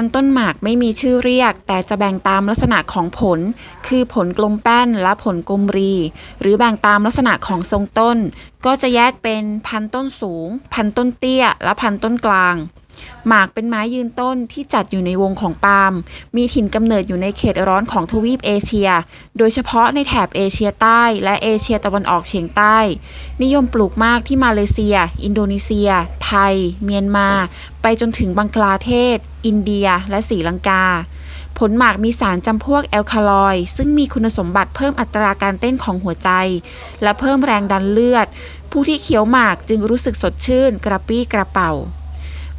พันธุ์ต้นหมากไม่มีชื่อเรียก แต่จะแบ่งตามลักษณะของผล คือผลกลมแป้นและผลกลมรี หรือแบ่งตามลักษณะของทรงต้น ก็จะแยกเป็นพันธุ์ต้นสูง พันธุ์ต้นเตี้ย และพันธุ์ต้นกลาง หมากเป็นไม้ยืนต้นที่จัดอยู่ในวงของปาล์ม มีถิ่นกำเนิดอยู่ในเขตร้อนของทวีปเอเชีย โดยเฉพาะในแถบเอเชียใต้และเอเชียตะวันออกเฉียงใต้ นิยมปลูกมากที่มาเลเซีย อินโดนีเซีย ไทย เมียนมา ไปจนถึงบังกลาเทศ อินเดีย และศรีลังกา ผลหมากมีสารจำพวกแอลคาลอยด์ซึ่งมีคุณสมบัติเพิ่มอัตราการเต้นของหัวใจ และเพิ่มแรงดันเลือด ผู้ที่เคี้ยวหมากจึงรู้สึกสดชื่น กระปี้กระเป๋า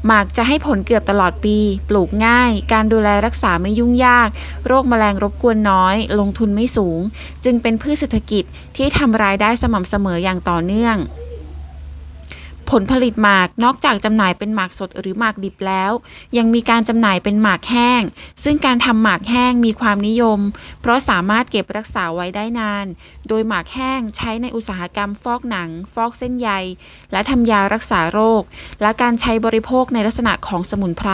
หมากจะให้ผลเกือบตลอดปี ปลูกง่าย การดูแลรักษาไม่ยุ่งยาก โรคแมลงรบกวนน้อย ลงทุนไม่สูง จึงเป็นพืชเศรษฐกิจที่ทำรายได้สม่ำเสมออย่างต่อเนื่อง ผลผลิตหมากนอกจากจำหน่ายเป็นหมากสดหรือหมากดิบแล้ว ยังมีการจำหน่ายเป็นหมากแห้ง ซึ่งการทำหมากแห้งมีความนิยม เพราะสามารถเก็บรักษาไว้ได้นาน โดยหมากแห้งใช้ในอุตสาหกรรมฟอกหนัง ฟอกเส้นใย และทำยารักษาโรค และการใช้บริโภคในลักษณะของสมุนไพร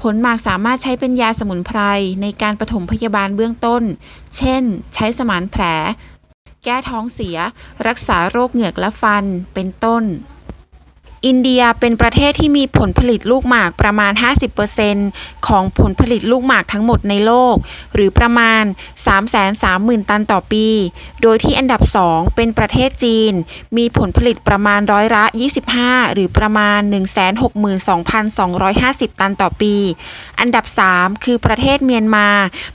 ผลหมากสามารถใช้เป็นยาสมุนไพรในการปฐมพยาบาลเบื้องต้น เช่น ใช้สมานแผล แก้ท้องเสีย รักษาโรคเหงือกและฟัน เป็นต้น อินเดียเป็นประเทศที่มีผลผลิตลูกหมากประมาณ 50%ของผลผลิตลูกหมากทั้งหมดในโลก หรือประมาณ 330,000 ตันต่อปี โดยที่อันดับ 2 เป็นประเทศจีน มีผลผลิตประมาณร้อยละ 25 หรือประมาณ 162,250 ตันต่อปี อันดับ 3 คือประเทศเมียนมา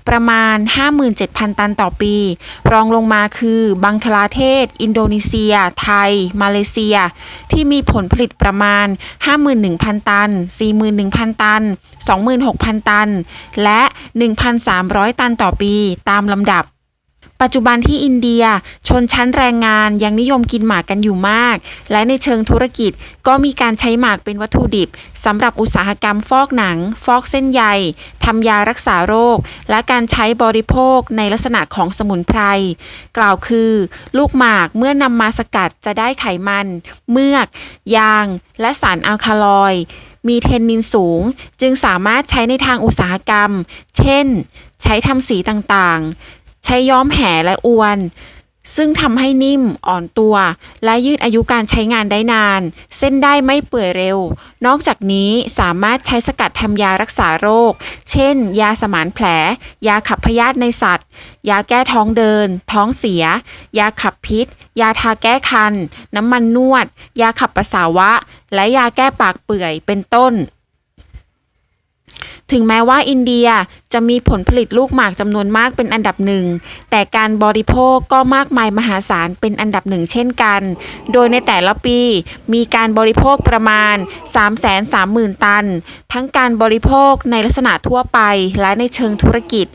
ประมาณ 57,000 ตันต่อปี รองลงมาคือบังคลาเทศ อินโดนีเซีย ไทย มาเลเซีย ที่มีผลผลิตประมาณ 51,000 ตัน 41,000 ตัน 26,000 ตัน และ 1,300 ตันต่อปีตามลำดับ ปัจจุบันที่อินเดียชนชั้นแรงงานยังนิยมกินหมากกันอยู่มาก และในเชิงธุรกิจก็มีการใช้หมากเป็นวัตถุดิบสำหรับอุตสาหกรรมฟอกหนัง ฟอกเส้นใยทำยารักษาโรค และการใช้บริโภคในลักษณะของสมุนไพร กล่าวคือ ลูกหมากเมื่อนำมาสกัดจะได้ไขมัน เมือก ยาง และสารอัลคาลอยมีเทนนินสูง จึงสามารถใช้ในทางอุตสาหกรรม เช่น ใช้ทำสีต่างๆ ใช้ย้อมแหและอวน ซึ่งทำให้นิ่มอ่อนตัว และยืดอายุการใช้งานได้นาน เส้นได้ไม่เปื่อยเร็ว นอกจากนี้สามารถใช้สกัดทำยารักษาโรค เช่น ยาสมานแผล ยาขับพยาธิในสัตว์ ยาแก้ท้องเดิน ท้องเสีย ยาขับพิษ ยาทาแก้คัน น้ำมันนวด ยาขับปัสสาวะ และยาแก้ปากเปื่อยเป็นต้น ถึงแม้ว่าอินเดียจะมีผลผลิตลูกหมากจำนวนมากเป็นอันดับหนึ่ง แต่การบริโภคก็มากมายมหาศาลเป็นอันดับหนึ่งเช่นกัน โดยในแต่ละปีมีการบริโภคประมาณ 330,000 ตัน ทั้งการบริโภคในลักษณะทั่วไปและในเชิงธุรกิจ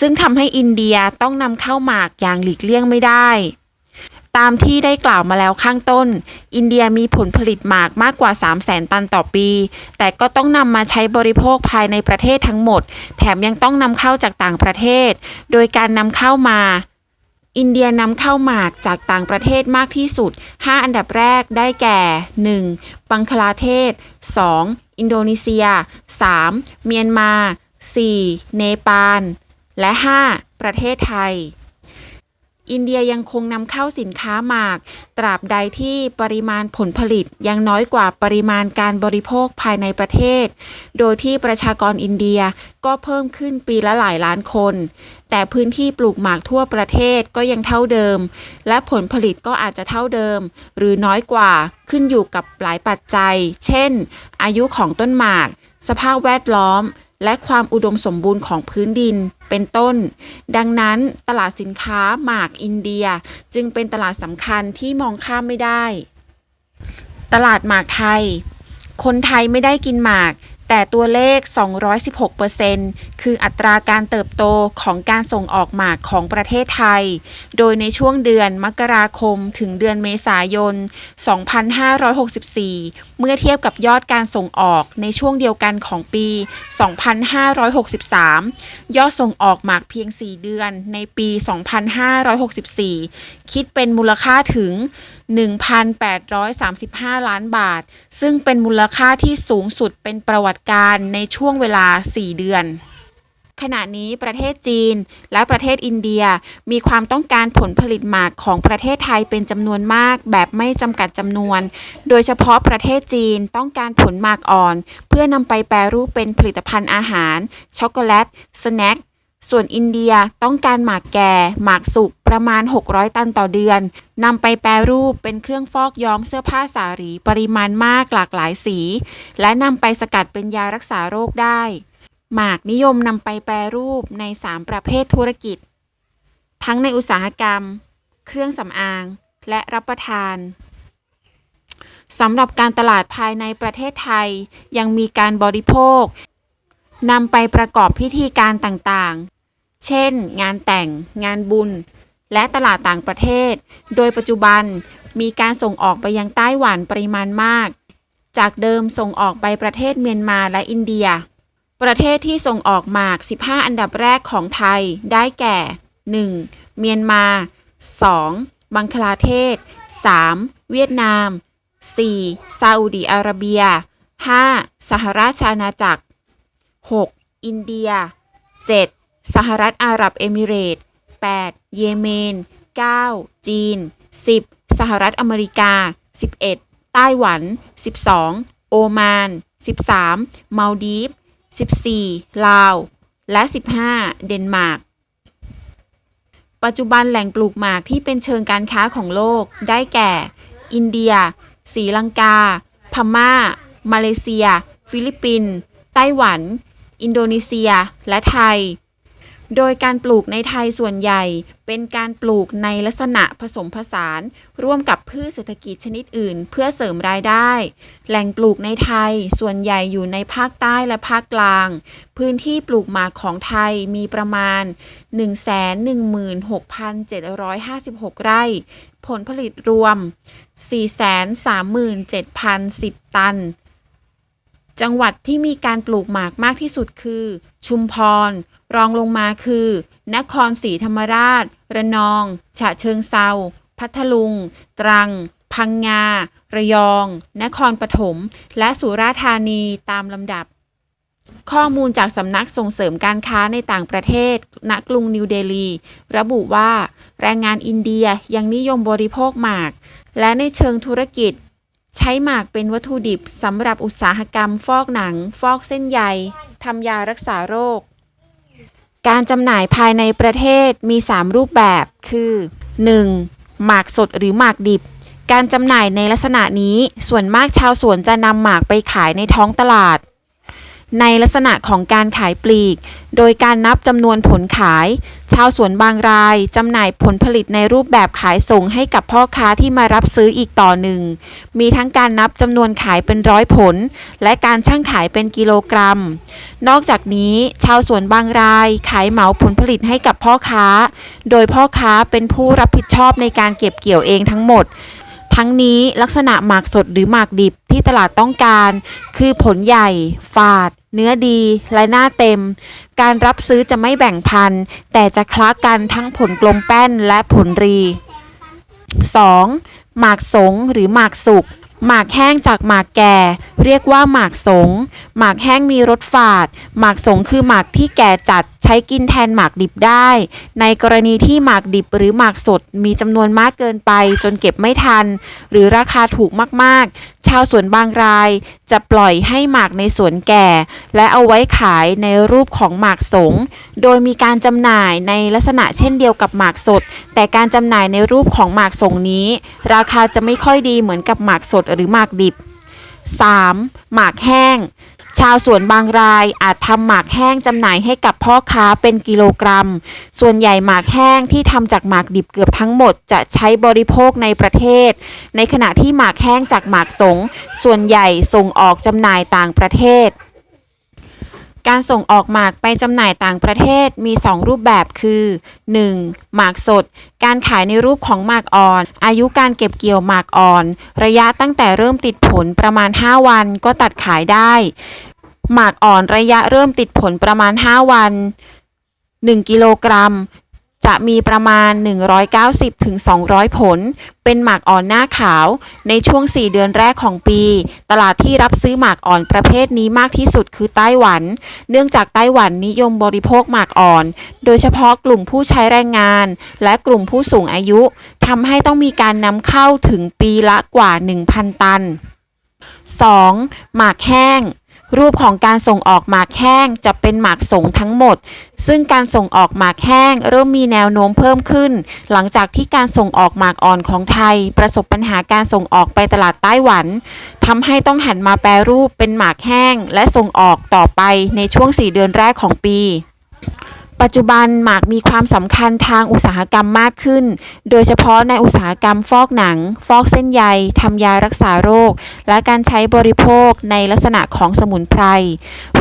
ซึ่งทำให้อินเดียต้องนำเข้าหมากอย่างหลีกเลี่ยงไม่ได้ ตามที่ได้กล่าวมาแล้วข้างต้น อินเดียมีผลผลิตหมากมากกว่า 3 0 0แสนตันต่อปี แต่ก็ต้องนำมาใช้บริโภคภายในประเทศทั้งหมด แถมยังต้องนำเข้าจากต่างประเทศ โดยการนำเข้ามาอินเดียนำเข้าหมากจากต่างประเทศมากที่สุด 5 อันดับแรกได้แก่ 1. บังคลาเทศ 2. อินโดนีเซีย 3. เมียนมา 4. เนปาล และ 5. ประเทศไทย อินเดียยังคงนำเข้าสินค้าหมาก ตราบใดที่ปริมาณผลผลิตยังน้อยกว่าปริมาณการบริโภคภายในประเทศ โดยที่ประชากรอินเดียก็เพิ่มขึ้นปีละหลายล้านคน แต่พื้นที่ปลูกหมากทั่วประเทศก็ยังเท่าเดิม และผลผลิตก็อาจจะเท่าเดิม หรือน้อยกว่าขึ้นอยู่กับหลายปัจจัย เช่น อายุของต้นหมาก สภาพแวดล้อม และความอุดมสมบูรณ์ของพื้นดินเป็นต้น ดังนั้นตลาดสินค้าหมากอินเดียจึงเป็นตลาดสำคัญที่มองข้ามไม่ได้ ตลาดหมากไทย คนไทยไม่ได้กินหมาก แต่ตัวเลข 216%คืออัตราการเติบโตของการส่งออกหมากของประเทศไทย โดยในช่วงเดือนมกราคมถึงเดือนเมษายน 2564 เมื่อเทียบกับยอดการส่งออกในช่วงเดียวกันของปี 2563 ยอดส่งออกหมากเพียง 4 เดือนในปี 2564 คิดเป็นมูลค่าถึง 1,835 ล้านบาท ซึ่งเป็นมูลค่าที่สูงสุดเป็นประวับัติการในช่วงเวลา 4 เดือน ขณะนี้ประเทศจีนและประเทศอินเดียมีความต้องการผลผลิตหมากของประเทศไทยเป็นจำนวนมากแบบไม่จำกัดจำนวน โดยเฉพาะประเทศจีนต้องการผลหมากอ่อน เพื่อนำไปแปรรูปเป็นผลิตภัณฑ์อาหาร ช็อกโกแลต สแน็คส่วนอินเดียต้องการหมากแก่ หมากสุก ประมาณ 600 ตันต่อเดือนนำไปแปรรูปเป็นเครื่องฟอกย้อมเสื้อผ้าสารีปริมาณมากหลากหลายสี และนำไปสกัดเป็นยารักษาโรคได้ หมากนิยมนำไปแปรรูปใน 3 ประเภทธุรกิจ ทั้งในอุตสาหกรรม เครื่องสำอาง และรับประทานสำหรับการตลาดภายในประเทศไทย ยังมีการบริโภคนำไปประกอบพิธีการต่างๆ เช่น งานแต่ง งานบุญ และตลาดต่างประเทศ โดยปัจจุบันมีการส่งออกไปยังไต้หวันปริมาณมาก จากเดิมส่งออกไปประเทศเมียนมาและอินเดีย ประเทศที่ส่งออกหมาก 15 อันดับแรกของไทยได้แก่ 1. เมียนมา 2. บังคลาเทศ 3. เวียดนาม 4. ซาอุดีอาระเบีย 5. สหราชอาณาจักร 6. อินเดีย 7. สหรัฐอาหรับเอมิเรตส์ 8. เยเมน 9. จีน 10. สหรัฐอเมริกา 11. ไต้หวัน 12. โอมาน 13. มาลดีฟ 14. ลาว และ 15. เดนมาร์ก ปัจจุบันแหล่งปลูกหมากที่เป็นเชิงการค้าของโลกได้แก่ อินเดียศรีลังกา พม่า มาเลเซีย ฟิลิปปินส์ ไต้หวัน อินโดนีเซีย และไทย โดยการปลูกในไทยส่วนใหญ่ เป็นการปลูกในลักษณะผสมผสาน ร่วมกับพืชเศรษฐกิจชนิดอื่น เพื่อเสริมรายได้ แหล่งปลูกในไทยส่วนใหญ่อยู่ในภาคใต้และภาคกลาง พื้นที่ปลูกหมากของไทยมีประมาณ 116,756 ไร่ ผลผลิตรวม 437,010 ตัน จังหวัดที่มีการปลูกหมากมากที่สุดคือ ชุมพร รองลงมาคือ นครศรีธรรมราช ระนอง ฉะเชิงเซา พัทลุง ตรัง พังงา ระยอง นครปฐม และสุราษฎร์ธานีตามลำดับ ข้อมูลจากสำนักส่งเสริมการค้าในต่างประเทศ ณ กรุงนิวเดลี ระบุว่า แรงงานอินเดียยังนิยมบริโภคหมาก และในเชิงธุรกิจใช้หมากเป็นวัตถุดิบสำหรับอุตสาหกรรมฟอกหนัง ฟอกเส้นใย ทำยารักษาโรค การจำหน่ายภายในประเทศมี 3 รูปแบบคือ 1. หมากสดหรือหมากดิบ การจำหน่ายในลักษณะนี้ส่วนมากชาวสวนจะนำหมากไปขายในท้องตลาด ในลักษณะของการขายปลีก โดยการนับจำนวนผลขาย ชาวสวนบางรายจำหน่ายผลผลิตในรูปแบบขายส่งให้กับพ่อค้าที่มารับซื้ออีกต่อหนึ่ง มีทั้งการนับจำนวนขายเป็นร้อยผล และการชั่งขายเป็นกิโลกรัม นอกจากนี้ ชาวสวนบางรายขายเหมาผลผลิตให้กับพ่อค้า โดยพ่อค้าเป็นผู้รับผิดชอบในการเก็บเกี่ยวเองทั้งหมด ทั้งนี้ลักษณะหมากสดหรือหมากดิบที่ตลาดต้องการ คือผลใหญ่ ฝาด เนื้อดีและหน้าเต็ม การรับซื้อจะไม่แบ่งพันธุ์ แต่จะคล้ากันทั้งผลกลมแป้นและผลรี 2. หมากสงหรือหมากสุก หมากแห้งจากหมากแก่ เรียกว่าหมากสง หมากแห้งมีรสฝาด หมากสงคือหมากที่แก่จัดใช้กินแทนหมากดิบได้ ในกรณีที่หมากดิบหรือหมากสดมีจำนวนมากเกินไปจนเก็บไม่ทัน หรือราคาถูกมากๆ ชาวสวนบางรายจะปล่อยให้หมากในสวนแก่ และเอาไว้ขายในรูปของหมากสง โดยมีการจำหน่ายในลักษณะเช่นเดียวกับหมากสด แต่การจำหน่ายในรูปของหมากสงนี้ ราคาจะไม่ค่อยดีเหมือนกับหมากสดหรือหมากดิบ 3. หมากแห้ง ชาวสวนบางรายอาจทำหมากแห้งจำหน่ายให้กับพ่อค้าเป็นกิโลกรัม ส่วนใหญ่หมากแห้งที่ทำจากหมากดิบเกือบทั้งหมดจะใช้บริโภคในประเทศ ในขณะที่หมากแห้งจากหมากสงส่วนใหญ่ส่งออกจำหน่ายต่างประเทศ การส่งออกหมากไปจำหน่ายต่างประเทศมี 2 รูปแบบคือ 1. หมากสด การขายในรูปของหมากอ่อน อายุการเก็บเกี่ยวหมากอ่อน ระยะตั้งแต่เริ่มติดผลประมาณ 5 วันก็ตัดขายได้ หมากอ่อนระยะเริ่มติดผลประมาณ 5 วัน 1 กิโลกรัม จะมีประมาณ 190-200 ผล เป็นหมากอ่อนหน้าขาว ในช่วง 4 เดือนแรกของปี ตลาดที่รับซื้อหมากอ่อนประเภทนี้มากที่สุดคือไต้หวัน เนื่องจากไต้หวันนิยมบริโภคหมากอ่อน โดยเฉพาะกลุ่มผู้ใช้แรงงาน และกลุ่มผู้สูงอายุทำให้ต้องมีการนำเข้าถึงปีละกว่า 1,000 ตัน 2. หมากแห้ง รูปของการส่งออกหมากแห้งจะเป็นหมากสงทั้งหมด ซึ่งการส่งออกหมากแห้งเริ่มมีแนวโน้มเพิ่มขึ้น หลังจากที่การส่งออกหมากอ่อนของไทย ประสบปัญหาการส่งออกไปตลาดไต้หวันทำให้ต้องหันมาแปรรูปเป็นหมากแห้ง และส่งออกต่อไปในช่วง 4 เดือนแรกของปี ปัจจุบันหมากมีความสำคัญทางอุตสาหกรรมมากขึ้น โดยเฉพาะในอุตสาหกรรมฟอกหนัง ฟอกเส้นใยทำยารักษาโรค และการใช้บริโภคในลักษณะของสมุนไพร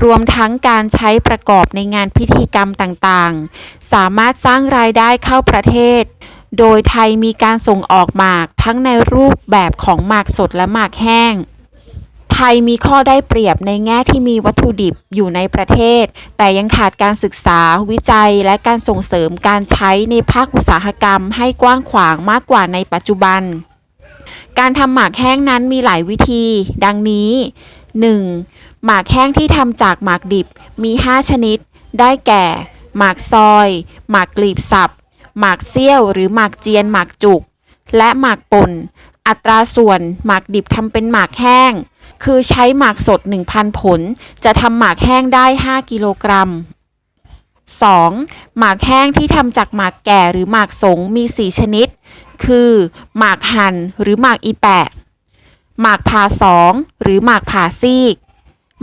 รวมทั้งการใช้ประกอบในงานพิธีกรรมต่างๆ สามารถสร้างรายได้เข้าประเทศโดยไทยมีการส่งออกหมากทั้งในรูปแบบของหมากสดและหมากแห้ง ไทยมีข้อได้เปรียบในแง่ที่มีวัตถุดิบอยู่ในประเทศ แต่ยังขาดการศึกษาวิจัยและการส่งเสริมการใช้ในภาคอุตสาหกรรมให้กว้างขวางมากกว่าในปัจจุบัน การทำหมากแห้งนั้นมีหลายวิธี ดังนี้ 1. หมากแห้งที่ทำจากหมากดิบมี 5 ชนิด ได้แก่ หมากซอย หมากกลีบสับ หมากเซี่ยว หรือหมากเจียน หมากจุก และหมากป่น อัตราส่วน หมากดิบทำเป็นหมากแห้ง คือใช้หมากสด 1,000 ผล จะทำหมากแห้งได้ 5 กิโลกรัม 2. หมากแห้งที่ทำจากหมากแก่หรือหมากสงมี 4 ชนิด คือหมากหั่นหรือหมากอีแปะ หมากผ่าสองหรือหมากผ่าซีก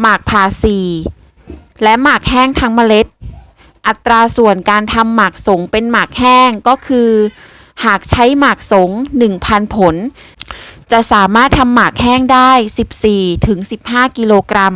หมากผ่าสี่และหมากแห้งทั้งเมล็ด อัตราส่วนการทำหมากสงเป็นหมากแห้งก็คือ หากใช้หมากสง 1,000 ผล จะสามารถทำหมากแห้งได้ 14-15 กิโลกรัม